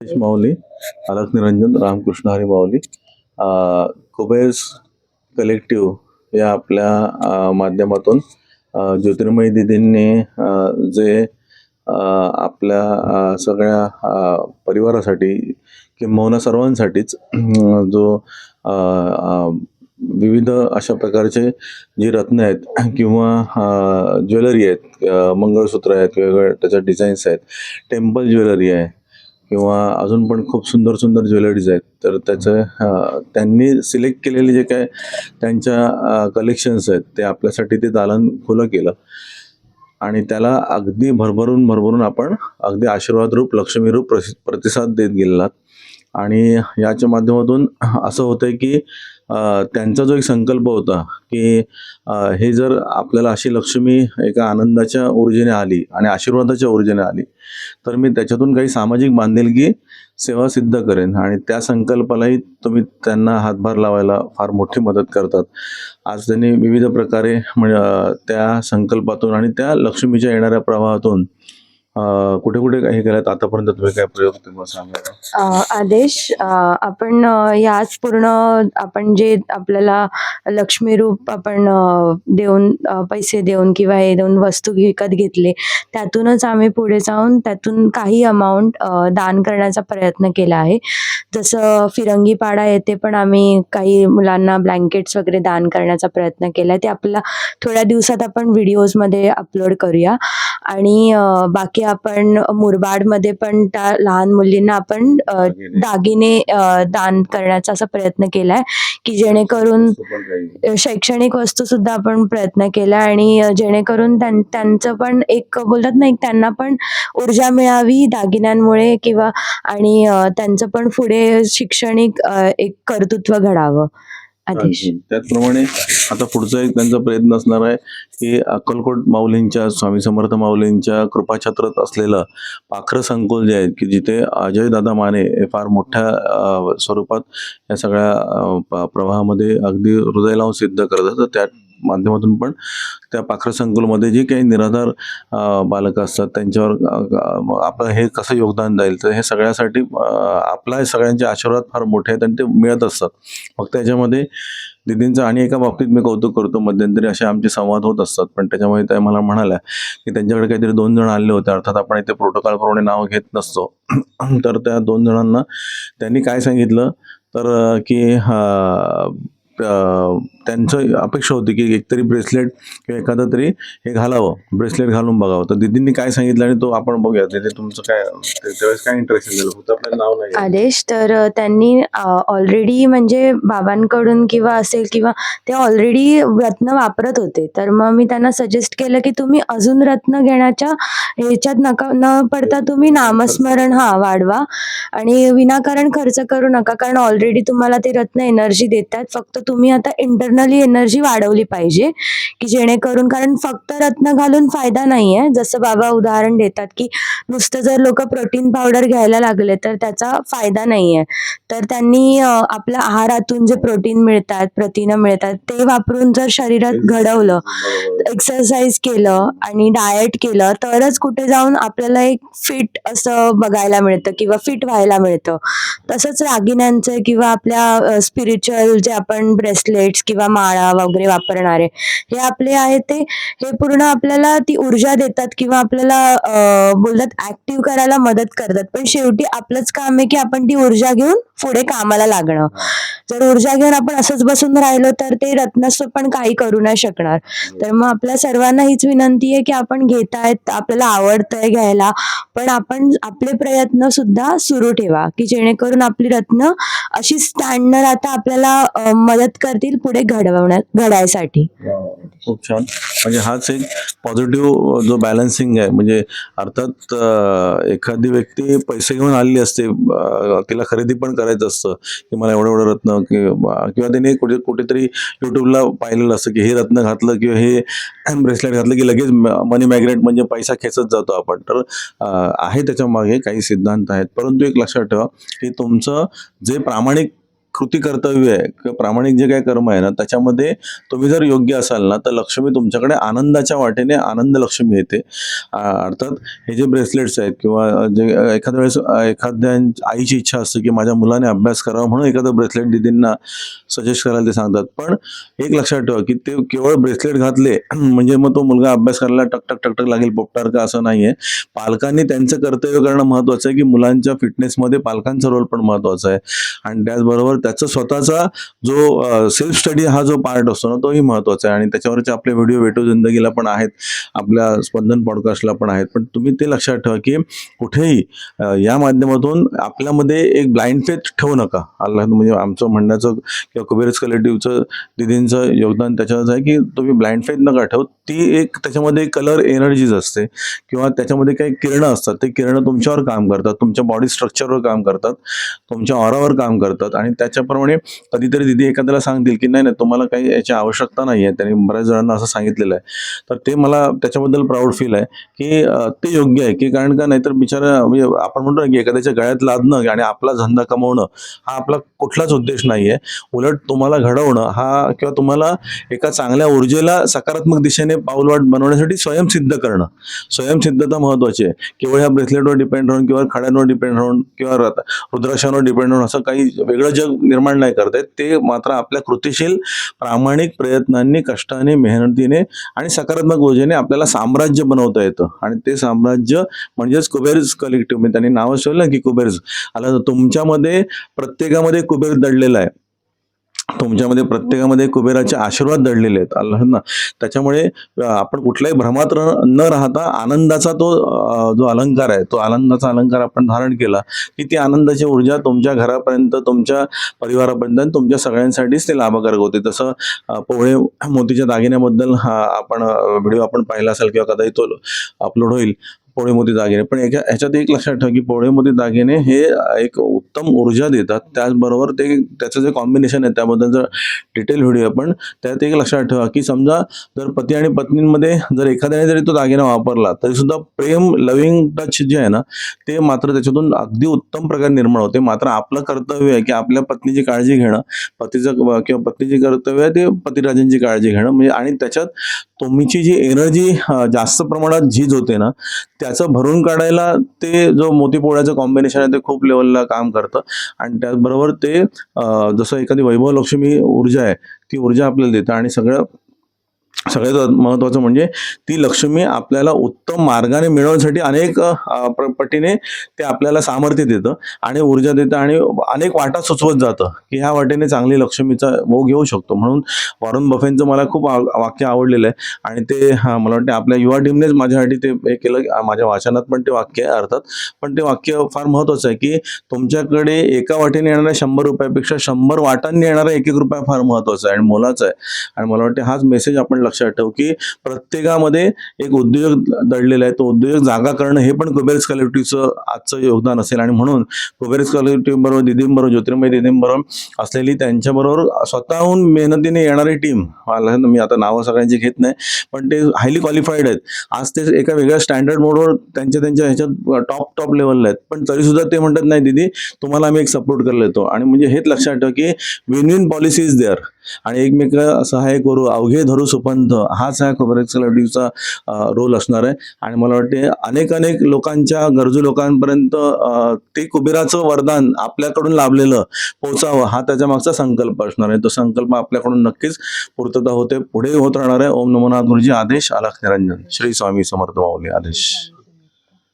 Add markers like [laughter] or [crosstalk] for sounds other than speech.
माऊली अलक निरंजन रामकृष्ण हरी माऊली. कुबेर्स कलेक्टिव्ह या आपल्या माध्यमातून ज्योतिर्मयी दिदींनी जे आपल्या सगळ्या परिवारासाठी किंबहुना सर्वांसाठीच जो विविध अशा प्रकारचे जी रत्न आहेत किंवा ज्वेलरी आहेत मंगळसूत्र आहेत वेगवेगळ्या त्याच्या डिझाईन्स आहेत टेम्पल ज्वेलरी आहे किंवा अजून पण खूप सुंदर सुंदर ज्वेलरीज आहेत. तर त्याचं त्यांनी सिलेक्ट केलेले जे काय त्यांच्या कलेक्शन्स आहेत ते आपल्यासाठी ते दालन खुलं केलं. आणि त्याला अगदी भरभरून भरभरून आपण अगदी आशीर्वाद रूप लक्ष्मी रूप प्रसि- प्रतिसाद देत गेलेलात आणि याच्या माध्यमातून असं होतं की त्यांचा जो एक संकल्प होता की हे जर आपल्याला अशी लक्ष्मी एका आनंदाच्या ऊर्जेने आली आणि आशीर्वादाच्या ऊर्जेने आली तर मी त्याच्यातून काही सामाजिक बांधिलकी सेवा सिद्ध करेन. आणि त्या संकल्पालाही तुम्ही त्यांना हातभार लावायला फार मोठी मदत करतात. आज त्यांनी विविध प्रकारे म्हणजे त्या संकल्पातून आणि त्या लक्ष्मीच्या येणाऱ्या प्रवाहातून कुठे कुठे हे केलं आतापर्यंत तुम्ही काय प्रयोग तुम्हाला सांगा. आदेश आपण याच पूर्ण आपण जे आपल्याला लक्ष्मी रूप आपण देऊन पैसे देऊन किंवा हे देऊन वस्तू विकत घेतले त्यातूनच आम्ही पुढे जाऊन त्यातून काही अमाऊंट दान करण्याचा प्रयत्न केला आहे. जसं फिरंगीपाडा येथे पण आम्ही काही मुलांना ब्लँकेट्स वगैरे दान करण्याचा प्रयत्न केला ते आपल्याला थोड्या दिवसात आपण व्हिडिओजमध्ये अपलोड करूया. आणि बाकी बाकी आपण मुरबाडमध्ये पण त्या लहान मुलींना आपण अ, दागिने. अ, दान करण्याचा असा प्रयत्न केला आहे की जेणेकरून शैक्षणिक वस्तू सुद्धा आपण प्रयत्न केला आणि अ, जेणेकरून त्यां त्यांचं पण एक बोलतात ना एक त्यांना पण ऊर्जा मिळावी दागिन्यांमुळे किंवा आणि अ, त्यांचं पण पुढे शैक्षणिक अ, एक कर्तृत्व घडावं आदेश. त्याचप्रमाणे आता पुढचा एक त्यांचा प्रयत्न असणार आहे की अक्कलकोट माऊलींच्या स्वामी समर्थ माऊलींच्या कृपाछत्रात असलेलं पाखरं संकुल जे आहे की जिथे अजय दादा माने हे फार मोठ्या स्वरूपात या सगळ्या प्रवाहामध्ये अगदी हृदय लावून सिद्ध करतात तर त्या माध्यमातून पण त्या पाखर संकुलमध्ये जे काही निराधार बालकं असतात त्यांच्यावर आपलं हे कसं योगदान जाईल? तर हे सगळ्यासाठी आपला सगळ्यांचे आशीर्वाद फार मोठे आहेत आणि ते मिळत असतात. फक्त त्याच्यामध्ये दिदींचं आणि एका बाबतीत मी कौतुक करतो मध्यंतरी असे आमचे संवाद होत असतात. पण त्याच्यामध्ये त्या मला म्हणाल्या की त्यांच्याकडे काहीतरी दोन जण आले होते. अर्थात आपण इथे प्रोटोकॉलप्रमाणे नाव घेत नसतो. तर त्या दोन जणांना त्यांनी काय सांगितलं? तर की त्यांचं अपेक्षा होती की एकतरी ब्रेसलेट किंवा एखादं तरी हे घालावं ब्रेसलेट घालून बघावं. तर दिदींनी काय सांगितलं आणि तो आपण बघूया. तिथे तुमचं काय त्यावेळेस काय इंटरेक्शन झालं फक्त आपलं नाव नाही आदेश तर त्यांनी ऑलरेडी म्हणजे बाबांकडून किंवा असेल किंवा ते ऑलरेडी रत्न वापरत होते. तर मग मी त्यांना सजेस्ट केलं की तुम्ही अजून रत्न घेण्याच्या ह्याच्यात नका न पडता तुम्ही नामस्मरण हा वाढवा. आणि विनाकारण खर्च करू नका कारण ऑलरेडी तुम्हाला ते रत्न एनर्जी देतात. फक्त तुम्ही आता इंटरनली एनर्जी वाढवली पाहिजे की जेणेकरून कारण फक्त रत्न घालून फायदा नाही आहे जसं बाबा उदाहरण देतात की नुसतं जर लोक प्रोटीन पावडर घ्यायला लागले तर त्याचा फायदा नाही आहे तर त्यांनी आपल्या आहारातून जे प्रोटीन मिळतात प्रथिनं मिळतात ते वापरून जर शरीरात घडवलं. एक्सरसाइज केलं आणि डाएट केलं तरच कुठे जाऊन आपल्याला एक फिट असं बघायला मिळतं किंवा फिट व्हायला मिळतं. तसंच रागिण्यांचं किंवा आपल्या स्पिरिच्युअल जे आपण ब्रेसलेट्स किंवा माळा वगैरे वापरणारे. हे आपले आहे ते हे पूर्ण आपल्याला ती ऊर्जा देतात किंवा आपल्याला बोलतात ऍक्टिव्ह करायला मदत करतात. पण शेवटी आपलंच काम आहे की आपण ती ऊर्जा घेऊन पुढे कामाला लागणं. जर ऊर्जा घेऊन आपण असंच बसून राहिलो तर ते रत्नस्व पण काही करू नाही शकणार. तर मग आपल्या सर्वांना हीच विनंती आहे की आपण घेतायत आपल्याला आवडतंय घ्यायला पण आपण आपले प्रयत्न सुद्धा सुरू ठेवा की जेणेकरून आपली रत्न अशी स्टँड न राहता आपल्याला मदत करतील पुढे घडवण्यात घडायसाठी. खूप छान. म्हणजे हाच एक पॉझिटिव्ह जो बॅलन्सिंग आहे. म्हणजे अर्थात एखादी व्यक्ती पैसे घेऊन आलेली असते तिला खरेदी पण करायचं असतं की मला एवढं एवढं रत्न किंवा किंवा तिने कुठे कुठेतरी युट्यूबला पाहिलेलं असतं की हे रत्न घातलं किंवा हे ब्रेसलेट घातलं की लगेच मनी मॅग्नेट म्हणजे पैसा खेचत जातो आपण. तर आहे त्याच्यामागे काही सिद्धांत आहेत. परंतु एक लक्षात ठेवा की तुमचं जे प्रामाणिक कृती कर्तव्य आहे. किंवा प्रामाणिक जे काही कर्म आहे ना त्याच्यामध्ये तुम्ही जर योग्य असाल ना तर लक्ष्मी तुमच्याकडे आनंदाच्या वाटेने आनंद लक्ष्मी येते. अर्थात हे जे ब्रेसलेट्स आहेत किंवा जे एखाद्या वेळेस एखाद्या आईची इच्छा असते की माझ्या मुलाने अभ्यास करावा म्हणून एखादं ब्रेसलेट दिदींना सजेस्ट करायला ते सांगतात. पण एक लक्षात ठेवा की ते केवळ ब्रेसलेट घातले [clears throat] म्हणजे मग तो मुलगा अभ्यास करायला टकटक टकटक लागेल पोपटार का असं नाहीये. पालकांनी त्यांचं कर्तव्य करणं महत्वाचं आहे की मुलांच्या फिटनेसमध्ये पालकांचा रोल पण महत्त्वाचा आहे. आणि त्याचबरोबर त्याचा स्वतःचा जो सेल्फ स्टडी हा जो पार्ट असतो ना तोही महत्त्वाचा आहे. आणि त्याच्यावरचे आपले व्हिडिओ वेटो जिंदगीला पण आहेत. आपल्या स्पंदन पॉडकास्टला पण आहेत. पण तुम्ही ते लक्षात ठेवा की कुठेही या माध्यमातून आपल्यामध्ये एक ब्लाइंड फेथ ठेवू नका. अल्ला म्हणजे आमचं म्हणण्याचं किंवा कुबेरस कलेक्टिव्हचं दिदींचं योगदान त्याच्यावरच आहे की तुम्ही ब्लाइंड फेथ नका ठेवू. ती एक त्याच्यामध्ये कलर एनर्जीज असते. किंवा त्याच्यामध्ये काही किरणं असतात. ते किरणं तुमच्यावर काम करतात. तुमच्या बॉडी स्ट्रक्चरवर काम करतात. तुमच्या ऑरावर काम करतात. आणि त्या त्याच्याप्रमाणे कधीतरी दिदी एखाद्याला सांगतील की नाही नाही तुम्हाला काही याची आवश्यकता नाही आहे. त्यांनी बऱ्याच जणांना असं सांगितलेलं आहे. तर ते मला त्याच्याबद्दल प्राऊड फील आहे की ते योग्य आहे की कारण का नाहीतर बिचारा म्हणजे आपण म्हणतो की एखाद्याच्या गळ्यात लादणं आणि आपला धंदा कमवणं हा आपला कुठलाच उद्देश नाही आहे. उलट तुम्हाला घडवणं हा किंवा तुम्हाला एका चांगल्या ऊर्जेला सकारात्मक दिशेने पाऊलवाट बनवण्यासाठी स्वयंसिद्ध करणं. स्वयंसिद्धता महत्वाची आहे. केवळ ह्या ब्रेसलेटवर डिपेंड राहून किंवा खड्यांवर डिपेंड राहून किंवा रुद्राक्षांवर डिपेंड राहून असं काही वेगळं जग निर्माण नाही करत आहेत ते मात्र आपल्या कृतीशील प्रामाणिक प्रयत्नांनी कष्टाने मेहनतीने आणि सकारात्मक ऊर्जेने आपल्याला साम्राज्य बनवता येतं. आणि ते साम्राज्य म्हणजेच कुबेर्स कलेक्टिव्ह मी त्यांनी नावच ठेवलं की कुबेर्स आला तुमच्यामध्ये प्रत्येकामध्ये कुबेर दडलेला आहे. तुमच्यामध्ये प्रत्येकामध्ये कुबेराचे आशीर्वाद दडलेले आहेत. अल्लाह ना त्याच्यामुळे आपण कुठल्याही भ्रमात न राहता आनंदाचा तो जो अलंकार आहे तो आनंदाचा अलंकार आपण धारण केला की ती आनंदाची ऊर्जा तुमच्या घरापर्यंत तुमच्या परिवारापर्यंत आणि तुमच्या सगळ्यांसाठीच ते लाभकारक होते. तसं अं, पोवळे मोतीच्या दागिन्याबद्दल हा आपण व्हिडिओ आपण पाहिला असेल किंवा कदाचित तो अपलोड होईल. पोळेमोती दागिने. पण एका ह्याच्यात एक लक्षात ठेवा की पोळेमोती दागिने हे एक उत्तम ऊर्जा देतात. त्याचबरोबर ते त्याचं जे कॉम्बिनेशन आहे त्याबद्दलचा जर डिटेल व्हिडिओ आपण त्यात एक लक्षात ठेवा की समजा जर पती आणि पत्नींमध्ये जर एखाद्याने जरी तो दागिना वापरला तरी सुद्धा प्रेम लव्हिंग टच जे आहे ना ते मात्र त्याच्यातून अगदी उत्तम प्रकारे निर्माण होते. मात्र आपलं कर्तव्य आहे की आपल्या पत्नीची काळजी घेणं पतीचं किंवा पत्नीची कर्तव्य आहे ते पतिराजांची काळजी घेणं. म्हणजे आणि त्याच्यात तुमची जी एनर्जी जास्त प्रमाणात झीज होते ना त्या त्याचं भरून काढायला ते जो मोतीपोळ्याचं कॉम्बिनेशन आहे ते खूप लेवलला काम करतं. आणि त्याचबरोबर ते जसं एखादी वैभव लक्ष्मी ऊर्जा आहे ती ऊर्जा आपल्याला देतं. आणि सगळं सगळ्यात महत्त्वाचं म्हणजे ती लक्ष्मी आपल्याला उत्तम मार्गाने मिळवण्यासाठी अनेक पटीने ते आपल्याला सामर्थ्य देतं आणि ऊर्जा देतं आणि अनेक वाटा सुचवत जातं की ह्या वाटेने चांगली लक्ष्मीचा भोग घेऊ शकतो. म्हणून वॉरन बफेंचं मला खूप आव- वाक्य आवडलेलं आहे आणि ते मला वाटतं आपल्या युवा टीमनेच माझ्यासाठी ते हे केलं माझ्या वाचनात पण ते वाक्य आहे अर्थात. पण ते वाक्य फार महत्त्वाचं आहे की तुमच्याकडे एका वाटेने येणाऱ्या शंभर रुपयापेक्षा शंभर वाटांनी येणारा एक एक रुपया फार महत्त्वाचा आहे आणि मोलाचा आहे. आणि मला वाटतं हाच मेसेज आपण लक्षात ठेव की प्रत्येकामध्ये एक उद्योजक दडलेला आहे. तो उद्योजक जागा करणं हे पण कुबेर्स कलेक्टिव्हचं आजचं योगदान असेल. आणि म्हणून कुबेर्स कलेक्टिव्ह बरोबर दिदींबरोबर ज्योतिर्मय दिदींबरोबर असलेली त्यांच्याबरोबर स्वतःहून मेहनतीने येणारी टीम मी आता नावं सगळ्यांची घेत नाही पण ते हायली क्वालिफाईड आहेत. आज ते एका वेगळ्या स्टँडर्ड मोडवर त्यांच्या त्यांच्या ह्याच्यात टॉप टॉप लेवलला आहेत. पण तरी सुद्धा ते म्हणतात नाही दिदी तुम्हाला आम्ही एक सपोर्ट करायला येतो आणि म्हणजे हेच लक्षात ठेवा की win win policy is there आणि एकमेक सहाय्य करू अवघे धरू सुपंथ हाच ह्या कोबरेक्सचा रोल असणार आहे. आणि मला वाटते अनेक अनेक लोकांच्या गरजू लोकांपर्यंत ते कुबेराचं वरदान आपल्याकडून लाभलेलं पोचावं हा त्याच्या मागचा संकल्प असणार आहे. तो संकल्प आपल्याकडून नक्कीच पूर्तता होते पुढे होत राहणार आहे. ओम नमनाथ गुरुजी आदेश अलख निरंजन. श्री स्वामी समर्थ माऊली आदेश.